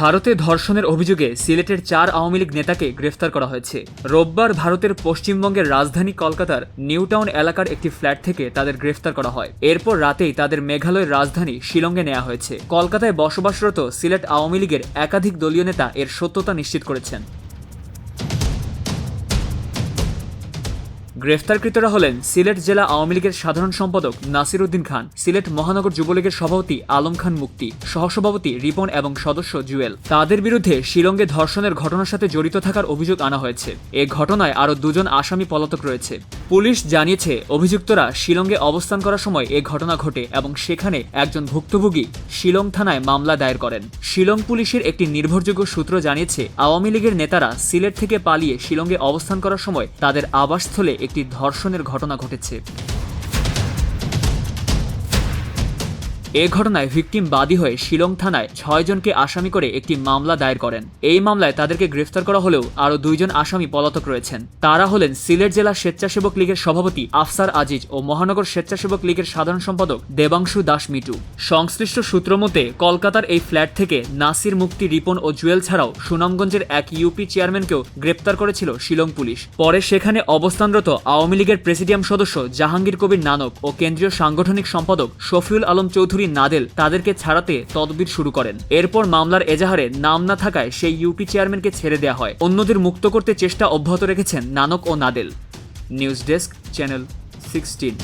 ভারতে ধর্ষণের অভিযোগে সিলেটের চার আওয়ামী লীগ নেতাকে গ্রেফতার করা হয়েছে। রোববার ভারতের পশ্চিমবঙ্গের রাজধানী কলকাতার নিউটাউন এলাকার একটি ফ্ল্যাট থেকে তাদের গ্রেফতার করা হয়। এরপর রাতেই তাদের মেঘালয়ের রাজধানী শিলংয়ে নেওয়া হয়েছে। কলকাতায় বসবাসরত সিলেট আওয়ামী লীগের একাধিক দলীয় নেতা এর সত্যতা নিশ্চিত করেছেন। গ্রেফতারকৃতরা হলেন সিলেট জেলা আওয়ামী লীগের সাধারণ সম্পাদক নাসির উদ্দিন খান, সিলেট মহানগর যুবলীগের সভাপতি আলম খান মুক্তি, সহসভাপতি রিপন এবং সদস্য জুয়েল। তাদের বিরুদ্ধে শিলংয়ে ধর্ষণের ঘটনার সাথে জড়িত থাকার অভিযোগ আনা হয়েছে। এ ঘটনায় আরও দুজন আসামি পলাতক রয়েছে। পুলিশ জানিয়েছে, অভিযুক্তরা শিলংয়ে অবস্থান করার সময় এ ঘটনা ঘটে এবং সেখানে একজন ভুক্তভোগী শিলং থানায় মামলা দায়ের করেন। শিলং পুলিশের একটি নির্ভরযোগ্য সূত্র জানিয়েছে, আওয়ামী লীগের নেতারা সিলেট থেকে পালিয়ে শিলংয়ে অবস্থান করার সময় তাদের আবাসস্থলে একটি ধর্ষণের ঘটনা ঘটেছে। এ ঘটনায় ভিকটিম বাদী হয়ে শিলং থানায় ছয়জনকে আসামি করে একটি মামলা দায়ের করেন। এই মামলায় তাদেরকে গ্রেফতার করা হলেও আরও দুইজন আসামি পলাতক রয়েছেন। তারা হলেন সিলেট জেলা স্বেচ্ছাসেবক লীগের সভাপতি আফসার আজিজ ও মহানগর স্বেচ্ছাসেবক লীগের সাধারণ সম্পাদক দেবাংশু দাস মিটু। সংশ্লিষ্ট সূত্র মতে, কলকাতার এই ফ্ল্যাট থেকে নাসির মুক্তি রিপন ও জুয়েল ছাড়াও সুনামগঞ্জের এক ইউপি চেয়ারম্যানকেও গ্রেপ্তার করেছিল শিলং পুলিশ। পরে সেখানে অবস্থানরত আওয়ামী লীগের প্রেসিডিয়াম সদস্য জাহাঙ্গীর কবির নানক ও কেন্দ্রীয় সাংগঠনিক সম্পাদক শফিউল আলম চৌধুরী নাদেল তাদেরকে ছাড়াতে তদবির শুরু করেন। এরপর মামলার এজাহারে নাম না থাকায় সেই ইউপি চেয়ারম্যানকে ছেড়ে দেওয়া হয়। অন্যদের মুক্ত করতে চেষ্টা অব্যাহত রেখেছেন নানক ও Nadel. News desk, channel sixteen.